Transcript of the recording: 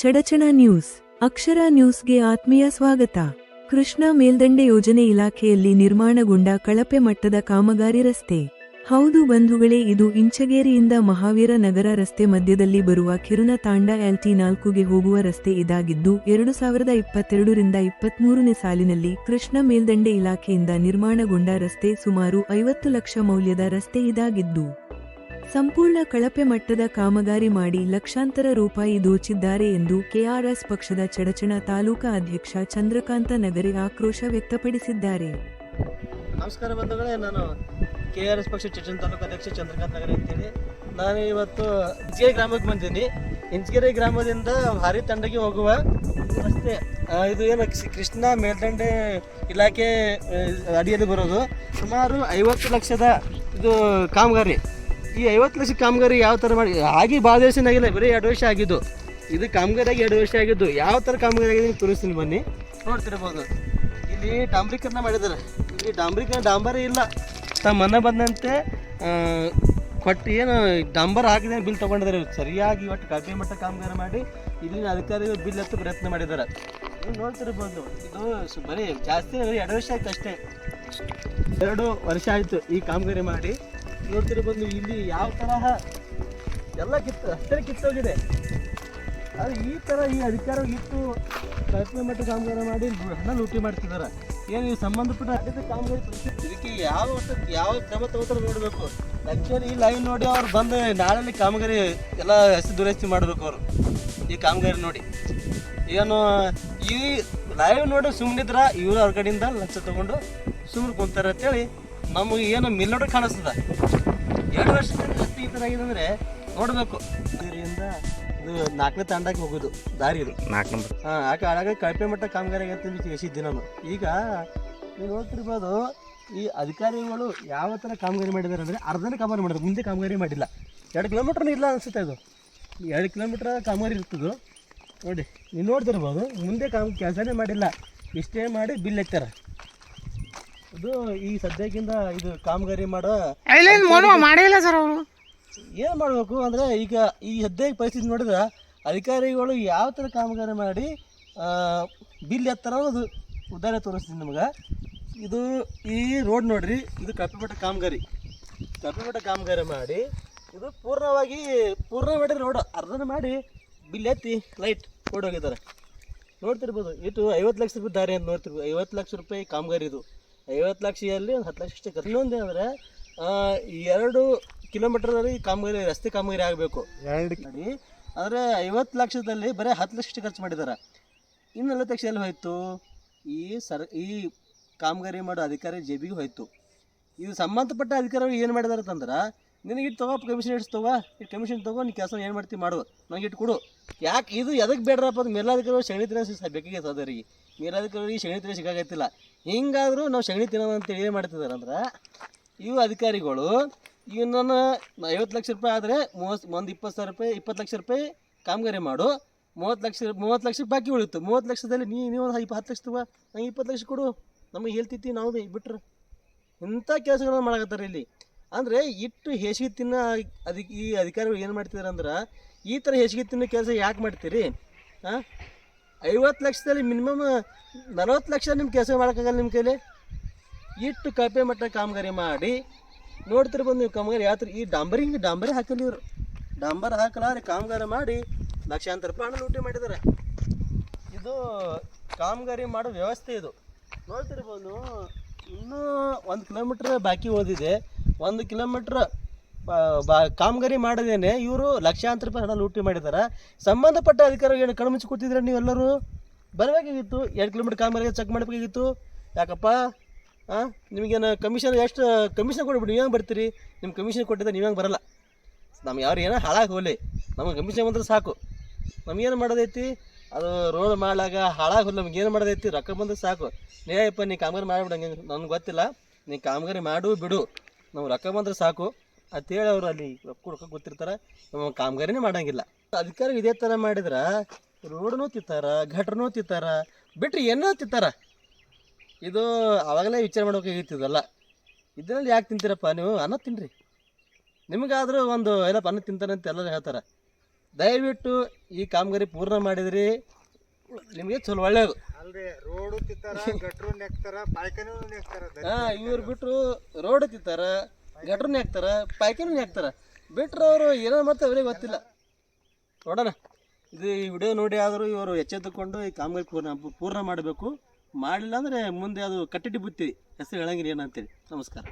Chadchan news, ಅಕ್ಷರ ನ್ಯೂಸ್ಗೆ ಆತ್ಮೀಯ ಸ್ವಾಗತ. ಕೃಷ್ಣಾ ಮೇಲ್ದಂಡೆ ಯೋಜನೆ ಇಲಾಖೆಯಲ್ಲಿ ನಿರ್ಮಾಣಗೊಂಡ ಕಳಪೆ ಮಟ್ಟದ ಕಾಮಗಾರಿ ರಸ್ತೆ. ಹೌದು ಬಂಧುಗಳೇ, ಇದು ಇಂಚಗೇರಿಯಿಂದ ಮಹಾವೀರ ನಗರ ರಸ್ತೆ ಮಧ್ಯದಲ್ಲಿ ಬರುವ ಕಿರುನ ತಾಂಡ ಎಲ್ಟಿ ನಾಲ್ಕುಗೆ ಹೋಗುವ ರಸ್ತೆ ಇದಾಗಿದ್ದು, ಎರಡು ಸಾವಿರದ ಇಪ್ಪತ್ತೆರಡರಿಂದ ಇಪ್ಪತ್ಮೂರನೇ ಸಾಲಿನಲ್ಲಿ ಕೃಷ್ಣ ಮೇಲ್ದಂಡೆ ಇಲಾಖೆಯಿಂದ ನಿರ್ಮಾಣಗೊಂಡ ರಸ್ತೆ ಸುಮಾರು ಐವತ್ತು ಲಕ್ಷ ಮೌಲ್ಯದ ರಸ್ತೆ ಇದಾಗಿದ್ದು. ಸಂಪೂರ್ಣ ಕಳಪೆ ಮಟ್ಟದ ಕಾಮಗಾರಿ ಮಾಡಿ ಲಕ್ಷಾಂತರ ರೂಪಾಯಿ ದೋಚಿದ್ದಾರೆ ಎಂದು ಕೆಆರ್ಎಸ್ ಪಕ್ಷದ ಚಡಚಣ ತಾಲೂಕಾ ಅಧ್ಯಕ್ಷ ಚಂದ್ರಕಾಂತ ನಗರಿ ಆಕ್ರೋಶ ವ್ಯಕ್ತಪಡಿಸಿದ್ದಾರೆ. ನಮಸ್ಕಾರ ಬಂಧುಗಳೇ, ನಾನು ಕೆ ಆರ್ ಎಸ್ ಪಕ್ಷ ಚಚನ್ ತಾಲೂಕು ಅಧ್ಯಕ್ಷ ಚಂದ್ರಕಾಂತ್ ನಗರ ಅಂತೇಳಿ ನಾನು ಇವತ್ತು ಇಂಚಗೆರೆ ಗ್ರಾಮಕ್ಕೆ ಬಂದೀನಿ ಇಂಚಗೆರೆ ಗ್ರಾಮದಿಂದ ಭಾರಿ ತಂಡಗೆ ಹೋಗುವ ರಸ್ತೆ ಇದು ಏನು, ಕೃಷ್- ಕೃಷ್ಣ ಮೇಲ್ದಂಡೆ ಇಲಾಖೆ ಅಡಿಯಲ್ಲಿ ಬರೋದು. ಸುಮಾರು ಐವತ್ತು ಲಕ್ಷದ ಇದು ಕಾಮಗಾರಿ. ಈ ಐವತ್ತು ಲಕ್ಷ ಕಾಮಗಾರಿ ಯಾವ ಥರ ಮಾಡಿ? ಆಗಿ ಭಾಳ ದಿವಸನಾಗಿಲ್ಲ ಬರೀ ಎರಡು ವರ್ಷ ಆಗಿದ್ದು. ಇದು ಕಾಮಗಾರಿಯಾಗಿ ಎರಡು ವರ್ಷ ಆಗಿದ್ದು. ಯಾವ ಥರ ಕಾಮಗಾರಿ ಆಗಿದೆ ತೋರಿಸ್ತೀನಿ ಬನ್ನಿ. ನೋಡ್ತಿರ್ಬೋದು. ಇಲ್ಲಿ ಡಾಂಬ್ರಿಕರ್ನ ಮಾಡಿದ್ದಾರೆ. ಇಲ್ಲಿ ಡಾಂಬ್ರಿಕ ಡಾಂಬರ್ ಇಲ್ಲ. ತಮ್ಮ ಮನೆ ಬಂದಂತೆ ಕೊಟ್ಟು ಏನು ಡಾಂಬರ್ ಹಾಕಿದೆ ಬಿಲ್ ತೊಗೊಂಡಿದ್ದಾರೆ. ಸರಿಯಾಗಿ ಒಟ್ಟು ಕಡಿಮೆ ಮಟ್ಟ ಕಾಮಗಾರಿ ಮಾಡಿ, ಇಲ್ಲಿನ ಅಧಿಕಾರಿಗಳು ಬಿಲ್ ಹತ್ತು ಪ್ರಯತ್ನ ಮಾಡಿದ್ದಾರೆ. ನೋಡ್ತಿರ್ಬೋದು. ಇದು ಬರೀ ಜಾಸ್ತಿ ಎರಡು ವರ್ಷ ಆಯ್ತು ಅಷ್ಟೇ. ಎರಡು ವರ್ಷ ಆಯಿತು ಈ ಕಾಮಗಾರಿ ಮಾಡಿ. ನೋಡ್ತಿರ್ಬೋದು ಇಲ್ಲಿ ಯಾವ ತರಹ ಎಲ್ಲ ಕಿತ್ತು ಅಷ್ಟೇ ಕಿತ್ತೋಗಿದೆ. ಅದು ಈ ಥರ ಈ ಅಧಿಕಾರ ಇಟ್ಟು ಪ್ರಯತ್ನ ಮಟ್ಟ ಕಾಮಗಾರ ಮಾಡಿ ಹಣ ಲೂಟಿ ಮಾಡ್ತಿದ್ದಾರೆ. ಏನು ಈ ಸಂಬಂಧಪಟ್ಟ ಅಡಿದ ಕಾಮಗಾರಿ ಇದಕ್ಕೆ ಯಾವ ವರ್ಷಕ್ಕೆ ಯಾವ ಕ್ರಮ ತಗೋತಾರೆ ನೋಡಬೇಕು. ಆ್ಯಕ್ಚುಲಿ ಈ ಲೈನ್ ನೋಡಿ ಅವ್ರು ಬಂದು ನಾಳೆ ಕಾಮಗಾರಿ ಎಲ್ಲ ಹೆಸರು ದುರಸ್ತಿ ಮಾಡಬೇಕು ಅವರು. ಈ ಕಾಮಗಾರಿ ನೋಡಿ. ಏನು ಈ ಲೈವ್ ನೋಡಿ ಸುಮ್ಮನಿದ್ರ ಇವರು ಅವ್ರ ಕಡೆಯಿಂದ ಲಕ್ಷ ತಗೊಂಡು ಸುಮ್ಮನೆ ಕುಂತಾರೆ ಅಂತೇಳಿ ನಮಗೆ ಏನು ಮಿಲ್ ನೋಡಿ ಕಾಣಿಸ್ತದ. ಎರಡು ವರ್ಷದಿಂದ ರಸ್ತೆ ಈ ಥರ ಆಗಿದೆ ಅಂದರೆ ನೋಡಬೇಕು. ಇದರಿಂದ ಇದು ನಾಲ್ಕನೇ ತಾಂಡಕ್ಕೆ ಹೋಗುದು ದಾರಿ ಇದು. ನಾಲ್ಕು ನಂಬರ್ ಹಾಂ ಆಗ ಆಗ ಕಳಪೆ ಮಟ್ಟ ಕಾಮಗಾರಿ ಆಗತ್ತೆ ಅಂತ ತಿಳಿಸಿದ್ದೆ ನಾನು ಈಗ ನೀವು ನೋಡ್ತಿರ್ಬೋದು ಈ ಅಧಿಕಾರಿಗಳು ಯಾವ ಥರ ಕಾಮಗಾರಿ ಮಾಡಿದ್ದಾರೆ ಅಂದರೆ ಅರ್ಧನೇ ಕಾಮಗಾರಿ ಮಾಡಿದ್ರು ಮುಂದೆ ಕಾಮಗಾರಿ ಮಾಡಿಲ್ಲ. ಎರಡು ಕಿಲೋಮೀಟ್ರ್ನೂ ಇಲ್ಲ ಅನಿಸುತ್ತೆ ಅದು. ಎರಡು ಕಿಲೋಮೀಟ್ರ್ ಕಾಮಗಾರಿ ಇರ್ತದೆ. ನೋಡಿ ನೀವು ನೋಡ್ತಿರ್ಬೋದು ಮುಂದೆ ಕಾಮ ಕೆಲಸನೇ ಮಾಡಿಲ್ಲ. ಇಷ್ಟೇ ಮಾಡಿ ಬಿಲ್ ಎತ್ತಾರ ಇದು ಈ ಸದ್ಯಕ್ಕಿಂತ ಇದು ಕಾಮಗಾರಿ ಮಾಡೋ ಮಾಡಿಲ್ಲ ಸರ್ ಅವರು. ಏನು ಮಾಡಬೇಕು ಅಂದರೆ ಈಗ ಈ ಸದ್ಯಕ್ಕೆ ಪರಿಸ್ಥಿತಿ ನೋಡಿದ್ರೆ ಅಧಿಕಾರಿಗಳು ಯಾವ ಥರ ಕಾಮಗಾರಿ ಮಾಡಿ ಬಿಲ್ ಎತ್ತರ ಅದು ಉದಾಹರಣೆ ತೋರಿಸ್ತೀನಿ ನಿಮಗೆ. ಇದು ಈ ರೋಡ್ ನೋಡ್ರಿ ಇದು ಕಪ್ಪಿಪಟ್ಟ ಕಾಮಗಾರಿ. ಕಪ್ಪಿಪಟ್ಟ ಕಾಮಗಾರಿ ಮಾಡಿ ಇದು ಪೂರ್ಣವಾಗಿ ಪೂರ್ಣ ಮಾಡಿ ರೋಡ್ ಅರ್ಧನ ಮಾಡಿ ಬಿಲ್ ಎತ್ತಿ ಲೈಟ್ ಹೋಗಿದ್ದಾರೆ ನೋಡ್ತಿರ್ಬೋದು ಇದು ಐವತ್ತು ಲಕ್ಷ ರೂಪಾಯಿ ದಾರಿ ಅಂತ ನೋಡ್ತಿರ್ಬೋದು ಐವತ್ತು ಲಕ್ಷ ರೂಪಾಯಿ ಕಾಮಗಾರಿ ಇದು. ಐವತ್ತು ಲಕ್ಷದಲ್ಲಿ ಒಂದು ಹತ್ತು ಲಕ್ಷ ಅಷ್ಟೇ ಖರ್ಚು ಇನ್ನೊಂದು ಏನಂದ್ರೆ ಎರಡು ಕಿಲೋಮೀಟರ್ದಲ್ಲಿ ಕಾಮಗಾರಿ ರಸ್ತೆ ಕಾಮಗಾರಿ ಆಗಬೇಕು. ಎರಡು ಆದರೆ ಐವತ್ತು ಲಕ್ಷದಲ್ಲಿ ಬರೀ ಹತ್ತು ಲಕ್ಷ ಅಷ್ಟೇ ಖರ್ಚು ಮಾಡಿದ್ದಾರೆ. ಇನ್ನು ನಲ್ವತ್ತು ಲಕ್ಷ ಎಲ್ಲಿ ಹೋಯ್ತು? ಈ ಸರ್ ಈ ಕಾಮಗಾರಿ ಮಾಡೋ ಅಧಿಕಾರಿ ಜೇಬಿಗೆ ಹೋಯ್ತು. ಇದು ಸಂಬಂಧಪಟ್ಟ ಅಧಿಕಾರಿಗಳು ಏನು ಮಾಡಿದಾರೆ ಅಂತಂದ್ರೆ ನಿನಗೆ ಇಟ್ಟು ತಗೋ ಕಮಿಷನ್ ಇಟ್ಟು ತಗೋ ಈ ಕಮಿಷನ್ ತಗೋ ನೀನು ಕೆಲಸ ಏನು ಮಾಡ್ತೀವಿ ಮಾಡು. ನನಗೆ ಇಟ್ಟು ಕೊಡು. ಯಾಕೆ ಇದು ಎದಕ್ಕೆ ಬೇಡ್ರಪ್ಪ ಅದು ಮೇಲಾಧಿಕಾರಿಗಳು ಸಗಣಿ ತಿನ್ನ ಬೇಕಾಗಿ ಅದರಿಗೆ ಮೇಲಾಧಿಕಾರಿಗಳಿಗೆ ಸಗಣಿ ತಿನ್ನೋ ಸಿಕ್ಕಾಗತ್ತಿಲ್ಲ ಹಿಂಗಾದರೂ ನಾವು ಸಗಣಿ ತಿನ್ನೋದು ಅಂತೇಳಿ ಏನು ಮಾಡ್ತಿದ್ದಾರೆ ಅಂದ್ರೆ, ಇವು ಅಧಿಕಾರಿಗಳು ಇವನನ್ನು ಐವತ್ತು ಲಕ್ಷ ರೂಪಾಯಿ ಆದರೆ ಮೂವತ್ತು ಒಂದು ಇಪ್ಪತ್ತು ಸಾವಿರ ರೂಪಾಯಿ, ಇಪ್ಪತ್ತು ಲಕ್ಷ ರೂಪಾಯಿ ಕಾಮಗಾರಿ ಮಾಡು. ಮೂವತ್ತು ಲಕ್ಷ ಮೂವತ್ತು ಲಕ್ಷ ಬಾಕಿ ಉಳಿತು. ಮೂವತ್ತು ಲಕ್ಷದಲ್ಲಿ ನೀ ನೀವು ಒಂದು ಇಪ್ಪ ಹತ್ತು ಲಕ್ಷ ತಗೋ, ನಂಗೆ ಇಪ್ಪತ್ತು ಲಕ್ಷ ಕೊಡು. ನಮಗೆ ಹೇಳ್ತಿತ್ತು ನಾವು ಬಿ ಬಿಟ್ರೆ. ಇಂಥ ಕೆಲಸಗಳನ್ನ ಮಾಡಕತ್ತಾರೆ ಇಲ್ಲಿ. ಅಂದರೆ ಇಟ್ಟು ಹೇಸಿಗೆ ತಿನ್ನೋ ಅದಕ್ಕೆ ಈ ಅಧಿಕಾರಿಗಳು ಏನು ಮಾಡ್ತಿದ್ದಾರೆ ಅಂದ್ರೆ ಈ ಥರ ಹೆಚ್ಚಿಗೆ ತಿನ್ನೋ ಕೆಲಸ ಯಾಕೆ ಮಾಡ್ತೀರಿ? ಹಾಂ ಐವತ್ತು ಲಕ್ಷದಲ್ಲಿ ಮಿನಿಮಮ್ ನಲವತ್ತು ಲಕ್ಷ ನಿಮ್ಮ ಕೆಲಸ ಮಾಡೋಕ್ಕಾಗಲ್ಲ ನಿಮ್ಮ ಕೈಲಿ? ಇಟ್ಟು ಕಪ್ಪೆ ಮಟ್ಟ ಕಾಮಗಾರಿ ಮಾಡಿ ನೋಡ್ತಿರ್ಬೋದು ನೀವು ಕಾಮಗಾರಿ ಯಾವ ಈ ಡಾಂಬರಿ ಹಿಂಗೆ ಡಾಂಬರಿ ಹಾಕಲಿ ಇವರು. ಡಾಂಬರ್ ಹಾಕಲಾರೆ ಕಾಮಗಾರಿ ಮಾಡಿ ಲಕ್ಷಾಂತರ ರೂಪಾಯಿ ಹಣ ಲೂಟಿ ಮಾಡಿದ್ದಾರೆ ಇದು ಕಾಮಗಾರಿ ಮಾಡೋ ವ್ಯವಸ್ಥೆ ಇದು. ನೋಡ್ತಿರ್ಬೋದು ಇನ್ನೂ ಒಂದು ಕಿಲೋಮೀಟ್ರ್ ಬಾಕಿ ಓದಿದೆ ಒಂದು ಕಿಲೋಮೀಟ್ರ್ ಬಾ ಕಾಮಗಾರಿ ಮಾಡದೇನೆ ಇವರು ಲಕ್ಷಾಂತರ ರೂಪಾಯಿ ಹಣ ಲೂಟಿ ಮಾಡಿದ್ದಾರೆ ಸಂಬಂಧಪಟ್ಟ ಅಧಿಕಾರಿಗಳು ಏನು ಕಣ್ಮುಚ್ಚಿ ಕೂತಿದ್ರೆ ನೀವೆಲ್ಲರೂ ಬರಬೇಕಾಗಿತ್ತು. ಎರಡು ಕಿಲೋಮೀಟ್ರ್ ಕಾಮಗಾರಿ ಚೆಕ್ ಮಾಡಬೇಕಾಗಿತ್ತು. ಯಾಕಪ್ಪ? ಹಾಂ ನಿಮಗೇನು ಕಮಿಷನ್ ಎಷ್ಟು, ಕಮಿಷನ್ ಕೊಡ್ಬಿಟ್ಟು ನೀವು ಬರ್ತೀರಿ? ನಿಮ್ಮ ಕಮಿಷನ್ ಕೊಟ್ಟಿದ್ರೆ ನೀವು ಹೆಂಗೆ ಬರಲ್ಲ? ನಮ್ಗೆ ಯಾರು ಏನೋ ಹಾಳಾಗಿ ಹೋಗಲಿ. ನಮಗೆ ಕಮಿಷನ್ ಬಂದ್ರೆ ಸಾಕು. ನಮಗೇನು ಮಾಡೋದೈತಿ? ಅದು ರೋಡ್ ಮಾಡಿದಾಗ ಹಾಳಾಗಿ ನಮ್ಗೆ ಏನು ಮಾಡೋದೈತಿ? ರೊಕ್ಕ ಬಂದ್ರೆ ಸಾಕು. ನೇಯಪ್ಪ ನೀ ಕಾಮಗಾರಿ ಮಾಡಿಬಿಡಂಗೆ ನನಗೆ ಗೊತ್ತಿಲ್ಲ. ನೀ ಕಾಮಗಾರಿ ಮಾಡು, ಬಿಡು. ನಮ್ಗೆ ರೊಕ್ಕ ಬಂದ್ರೆ ಸಾಕು. ಅಂತೇಳಿ ಅವ್ರು ಅಲ್ಲಿ ರೊಕ್ಕ ರೊಕ್ಕ ಗೊತ್ತಿರ್ತಾರೆ ಕಾಮಗಾರಿನೇ ಮಾಡಂಗಿಲ್ಲ. ಅಧಿಕಾರಿ ಇದೇ ಥರ ಮಾಡಿದ್ರೆ ರೋಡ್ನೂ ತಿತ್ತಾರ ಘಟ್ರನೂ ತಿತ್ತಾರ ಬಿಟ್ರೆ ಏನೋ ತಿತ್ತಾರ? ಇದು ಆವಾಗಲೇ ವಿಚಾರ ಮಾಡ್ಬೇಕಾಗಿತ್ತದಲ್ಲ ಇದರಲ್ಲಿ ಯಾಕೆ ತಿಂತೀರಪ್ಪ ನೀವು? ಅನ್ನ ತಿನ್ನಿರಿ ನಿಮಗಾದರೂ ಒಂದು ಏನಪ್ಪ ಅನ್ನ ತಿಂತಾರೆ ಅಂತ ಎಲ್ಲರೂ ಹೇಳ್ತಾರೆ. ದಯವಿಟ್ಟು ಈ ಕಾಮಗಾರಿ ಪೂರ್ಣ ಮಾಡಿದ್ರಿ. ನಿಮಗೆ ಚಲೋ ಒಳ್ಳೇದು. ಅಲ್ರಿ ರೋಡು ತಿತ್ತಾರ ಗಟ್ರು ನೆಕ್ತಾರ ಪಾಯ್ಕನೂ ನೆಕ್ತಾರ ಹಾಂ ಇವ್ರು ಬಿಟ್ಟರು ರೋಡ್ ತಿತ್ತಾರ. ಗಟ್ರನ್ನ ಹಾಕ್ತಾರ ಪ್ಯಾಕಿನೂ ಹಾಕ್ತಾರ. ಬಿಟ್ರೆ ಅವರು ಏನೋ ಮತ್ತೆ ಅವರಿಗೆ ಗೊತ್ತಿಲ್ಲ. ನೋಡೋಣ. ಇದು ಈ ವಿಡಿಯೋ ನೋಡಿ ಆದರೂ ಇವರು ಎಚ್ಚೆತ್ತುಕೊಂಡು ಈ ಕಾಮಗಾರಿ ಪೂರ್ಣ ಪೂರ್ಣ ಮಾಡಬೇಕು. ಮಾಡಲಿಲ್ಲ ಅಂದರೆ ಮುಂದೆ ಅದು ಕಟ್ಟಿಟ್ಟು ಬುತ್ತಿ. ಹೆಸರು ಹೇಳಂಗಿಲ್ಲ ಏನಂತೇಳಿ. ನಮಸ್ಕಾರ.